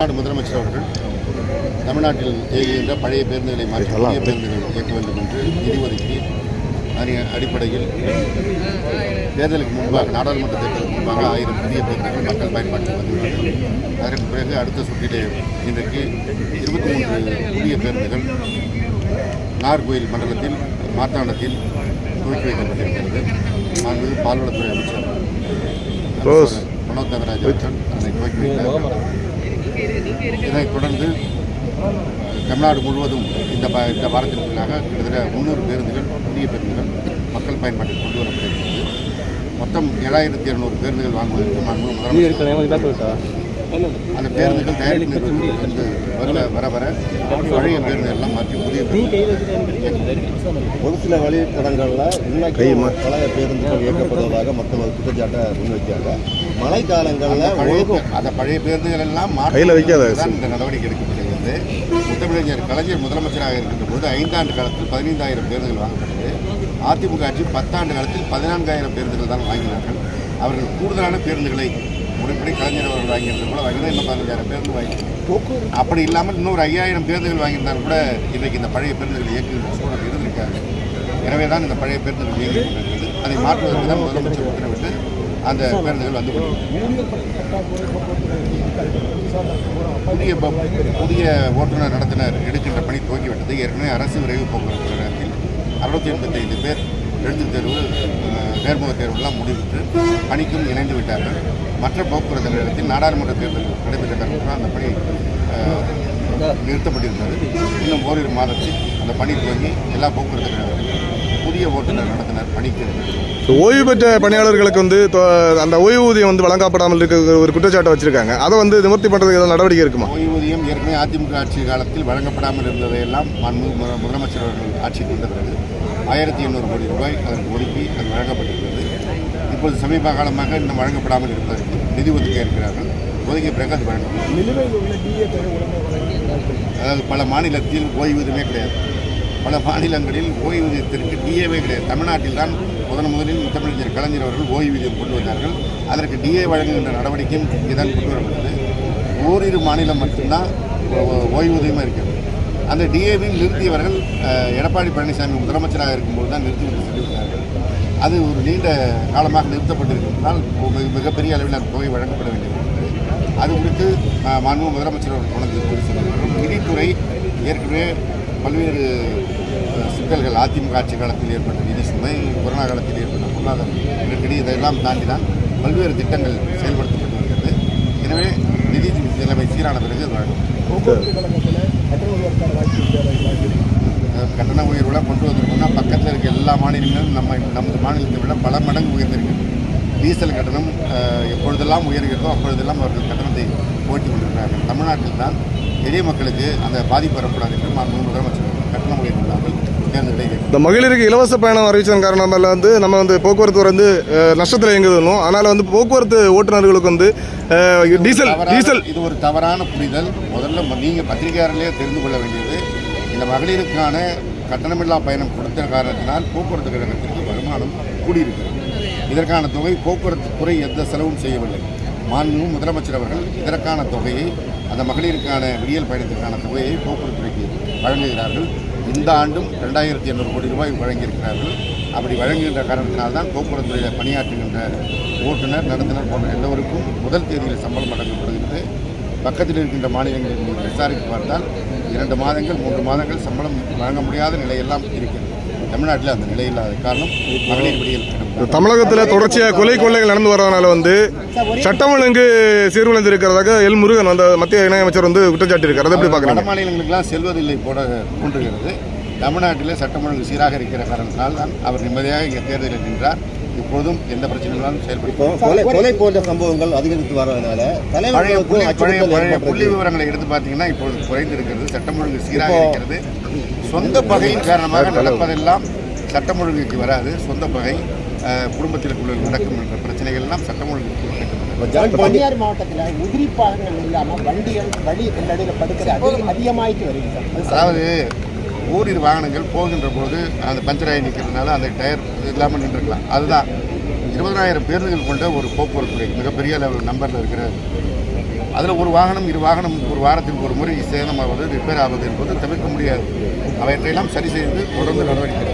தமிழ்நாடு முதலமைச்சர் அவர்கள் தமிழ்நாட்டில் இயங்குகின்ற பழைய பேருந்துகளை மாற்றி புதிய பேருந்துகள் இயக்க வேண்டும் என்று நிதி ஒதுக்கி அதன் அடிப்படையில் தேர்தலுக்கு முன்பாக நாடாளுமன்ற தேர்தலுக்கு முன்பாக ஆயிரம் புதிய பேருந்துகள் மக்கள் பயன்பாட்டில் வந்துள்ளது அதற்கு பிறகு அடுத்த சுற்றிலே இன்றைக்கு இருபத்தி மூன்று புதிய பேருந்துகள் நாகர்கோயில் மண்டலத்தில் மார்த்தாண்டத்தில் துவக்கி வைக்கப்பட்டிருக்கிறது. மாண்பு பால்வளத்துறை அமைச்சர். மனோஜ் தங்கராஜ் அவர்கள் அதை துவக்கி வைத்தார்கள் இதைத் தொடர்ந்து தமிழ்நாடு முழுவதும் இந்த ப இந்த வாரத்திற்குள்ளாக கிட்டத்தட்ட முந்நூறு பேருந்துகள் புதிய பேருந்துகள் மக்கள் பயன்பாட்டில் கொண்டு வரப்பட்டிருக்கிறது. மொத்தம் ஏழாயிரத்தி இருநூறு பேருந்துகள் வாங்குவதற்கு முதலமைச்சர் அந்த பேருந்துகள் தயாரிப்பு நிறுவனத்தில் வந்து வர வர வர பழைய பேருந்துகள் எல்லாம் மாற்றி புதிய ஒரு சில வழித்தடங்களில் கை இன்னைக்கு மா- பழைய பேருந்துகள் இயக்கப்படுவதாக மக்கள் ஒரு குற்றச்சாட்டை முன்வைக்காங்க மழை காலங்களில் ஒழுகும் அந்த பழைய பேருந்துகள் எல்லாம் கையில வைக்காத. இந்த நடவடிக்கை எடுக்கப்படுகிறது முத்தமிழறிஞர் கலைஞர் முதலமைச்சராக இருக்கின்ற போது ஐந்தாண்டு காலத்தில் பதினைந்தாயிரம் பேருந்துகள் வாங்கப்பட்டது. அதிமுக ஆட்சி பத்தாண்டு காலத்தில் பதினான்காயிரம் பேருந்துகள் தான் வாங்கினார்கள். அவர்கள் கூடுதலான பேருந்துகளை உருப்படி கலைஞர் அவர்கள் கூட கூட வாங்கினா இன்னும் பதினஞ்சாயிரம் பேருந்து வாங்கி அப்படி இல்லாமல் இன்னொரு ஐயாயிரம் பேருந்துகள் வாங்கியிருந்தால் கூட இன்றைக்கு இந்த பழைய பேருந்துகள் இயக்குகின்ற சூழல் இருந்திருக்காங்க எனவே தான் இந்த பழைய பேருந்துகள் இயங்கி கொண்டிருக்கிறது அதை மாற்றுவதற்கு தான் முதலமைச்சர் உத்தரவிட்டு அந்த பேருந்துகள் வந்து புதிய புதிய ஓட்டுநர் நடத்தினர் எடுக்கின்ற பணி துவங்கிவிட்டது. ஏற்கனவே அரசு விரைவு போக்குவரத்து கழகத்தில் அறுநூத்தி எண்பத்தைந்து பேர் எழுத்துத் தேர்வு அஹ், நேர்முகத் தேர்வுலாம் முடிவுற்று பணிக்கும் இணைந்து விட்டார்கள். மற்ற போக்குவரத்து நிலையத்தில் நாடாளுமன்ற தேர்தல் நடைபெற்ற காரணத்தினால் அந்த பணி நிறுத்தப்பட்டிருந்தது. இன்னும் ஓரிரு மாதத்தில் அந்த பணி துவங்கி எல்லா போக்குவரத்து நிலையத்திலும் புதிய ஓட்டுநர் நடத்துனர் பணிக்கு. ஓய்வு பெற்ற பணியாளர்களுக்கு வந்து தொ- அந்த ஓய்வூதியம் வந்து வழங்கப்படாமல் இருக்க ஒரு குற்றச்சாட்டை வச்சிருக்காங்க. அதை வந்து நிவர்த்தி பண்றதுக்கு ஏதாவது நடவடிக்கை இருக்குமா? ஓய்வூதியம் ஏற்கனவே அதிமுக ஆட்சி காலத்தில் வழங்கப்படாமல் இருந்ததையெல்லாம் முதலமைச்சர் அவர்கள் ஆட்சிக்கு வந்த பிறகு ஆயிரத்தி எண்ணூறு கோடி ரூபாய் அதற்கு ஒதுக்கி அது வழங்கப்பட்டிருக்கிறது இப்போது சமீப காலமாக இன்னும் வழங்கப்படாமல் இருப்பதற்கு நிதி ஒதுக்க இருக்கிறார்கள். ஒதுக்கிய பிறகு அது வழங்கப்படும். அதாவது பல மாநிலத்தில் ஓய்வூதியமே கிடையாது. பல மாநிலங்களில் ஓய்வூதியத்திற்கு டிஏவே கிடையாது. தமிழ்நாட்டில் தான் முதன் முதலில் முத்தமிழர் கலைஞர் அவர்கள் ஓய்வூதியம் கொண்டு வந்தார்கள். அதற்கு டிஏ வழங்குகின்ற நடவடிக்கையும் இங்கே கொண்டு வரப்பட்டது. ஓரிரு மாநிலம் மட்டும்தான் ஓ- ஓ- ஓய்வூதியமாக இருக்கிறது. அந்த டிஏவையும் நிறுத்தியவர்கள் எடப்பாடி பழனிசாமி முதலமைச்சராக இருக்கும்போது தான் நிறுத்திவிட்டு சென்றுவிட்டார்கள் அது ஒரு நீண்ட காலமாக நிறுத்தப்பட்டிருக்கிறதால் மிகப்பெரிய அளவில் அந்த தொகை வழங்கப்பட வேண்டியிருக்கிறது அது குறித்து மாண்பு முதலமைச்சர் அவர்கள் கொண்டு வந்து சொல்லியிருக்கிறோம் நிதித்துறை ஏற்கனவே பல்வேறு சிக்கல்கள் அதிமுக ஆட்சி காலத்தில் ஏற்பட்ட நிதி சுமை கொரோனா காலத்தில் ஏற்பட்ட பொருளாதார நெருக்கடி இதையெல்லாம் தாண்டி தான் பல்வேறு திட்டங்கள் செயல்படுத்தப்பட்டு வருகிறது. எனவே நிதி நிலைமை சீரான பிறகு கட்டண உயர்வுலாம் கொண்டு வந்திருக்கோம்னா பக்கத்தில் இருக்க எல்லா மாநிலங்களும் நம்ம நமது மாநிலத்தை விட பல மடங்கு உயர்ந்திருக்கிறது டீசல் கட்டணம் எப்பொழுதெல்லாம் உயர்கிறதோ அப்பொழுதெல்லாம் அவர்கள் கட்டணத்தை ஓட்டி கொண்டிருக்கிறார்கள். தமிழ்நாட்டில் தான் எளிய மக்களுக்கு அந்த பாதிப்பு வரக்கூடாது என்று மாண்பு முதலமைச்சர் அவர்கள் கட்டண உயர்வு இல்லாமல் தேர்ந்தெடுக்க இந்த மகளிருக்கு இலவச பயணம் அறிவிச்சதன் காரணமாக வந்து நம்ம வந்து போக்குவரத்து வந்து நஷ்டத்தில் இயங்குதுன்னும் அதனால வந்து போக்குவரத்து ஓட்டுநர்களுக்கு வந்து டீசல் டீசல் இது ஒரு தவறான புரிதல். முதல்ல ம- நீங்க பத்திரிகையாளர்களே தெரிந்து கொள்ள வேண்டியது இந்த மகளிருக்கான கட்டணமில்லா பயணம் கொடுத்த காரணத்தினால் போக்குவரத்து கழகத்திற்கு வருமானம் கூடியிருக்கிறது. இதற்கான தொகை போக்குவரத்து துறை எந்த செலவும் செய்யவில்லை. மாண்பும் முதலமைச்சர் அவர்கள் இதற்கான தொகையை அந்த மகளிருக்கான விடியல் பயணத்திற்கான தொகையை போக்குவரத்து துறைக்கு வழங்குகிறார்கள். இந்த ஆண்டும் ரெண்டாயிரத்தி எண்ணூறு கோடி ரூபாய் வழங்கியிருக்கிறார்கள். அப்படி வழங்குகின்ற காரணத்தினால்தான் போக்குவரத்து துறையில் பணியாற்றுகின்ற ஓட்டுநர் நடத்துனர் போன்ற எல்லோருக்கும் முதல் தேதியில் சம்பளம் வழங்கப்படுகிறது. பக்கத்தில் இருக்கின்ற மாநிலங்களில் விசாரித்து பார்த்தால் இரண்டு மாதங்கள் மூன்று மாதங்கள் சம்பளம் வழங்க முடியாத நிலையெல்லாம் இருக்கிறது. தமிழ்நாட்டில் அந்த நிலை இல்லாத காரணம் மகளிர் விடியல் தமிழகத்தில் தொடர்ச்சியாக கொலை கொள்ளைகள் நடந்து வரதுனால வந்து சட்டம் ஒழுங்கு சீர்குலைந்து இருக்கிறதாக எல் முருகன் அந்த மத்திய இணையமைச்சர் வந்து குற்றச்சாட்டி இருக்காரு அதை எப்படி வட பார்க்குறீங்க? மாநிலங்களுக்கெல்லாம் செல்வதில்லை போட தோன்றுகிறது. தமிழ்நாட்டில் சட்டம் ஒழுங்கு சீராக இருக்கிற காரணத்தினால் தான் அவர் நிம்மதியாக இங்கே தேர்தலில் நின்றார். இப்போதும் எந்த பிரச்சனைகளும் இப்போ செயல்படுத்தும் கொலை கொலை போன்ற சம்பவங்கள் அதிகரித்து வரதுனால பழைய புள்ளி. விவரங்களை எடுத்து பார்த்தீங்கன்னா இப்பொழுது குறைந்து இருக்கிறது சட்டம் ஒழுங்கு சீராக இருக்கிறது சொந்த பகையின் காரணமாக நடப்பதெல்லாம் சட்டம் ஒழுங்குக்கு வராது. சொந்த பகை குடும்பத்திற்குள்ள நடக்கும் என்ற பிரச்சனைகள் எல்லாம் சட்டம் ஒழுங்குக்கு தனியார் மாவட்டத்தில் உதிரி பாகங்கள் இல்லாமல் வண்டிகள் வழி நடுவில் படுக்கிற அதிகம் அதிகமாயிட்டு வருது அதாவது ஓரிரு வாகனங்கள் போகின்ற போது அந்த பஞ்சர் ஆகி நிற்கிறதுனால அந்த டயர் இல்லாமல் நின்றுக்கலாம் அதுதான். இருபதாயிரம் பேருந்துகள் கொண்ட ஒரு போக்குவரத்து மிகப்பெரிய லெவல் நம்பரில் இருக்கிற அதில் ஒரு வாகனம் இரு வாகனம் ஒரு வாரத்திற்கு ஒரு முறை சேதமாவது ரிப்பேர் ஆவது என்பது தவிர்க்க முடியாது. அவற்றையெல்லாம் சரி செய்து தொடர்ந்து நடவடிக்கை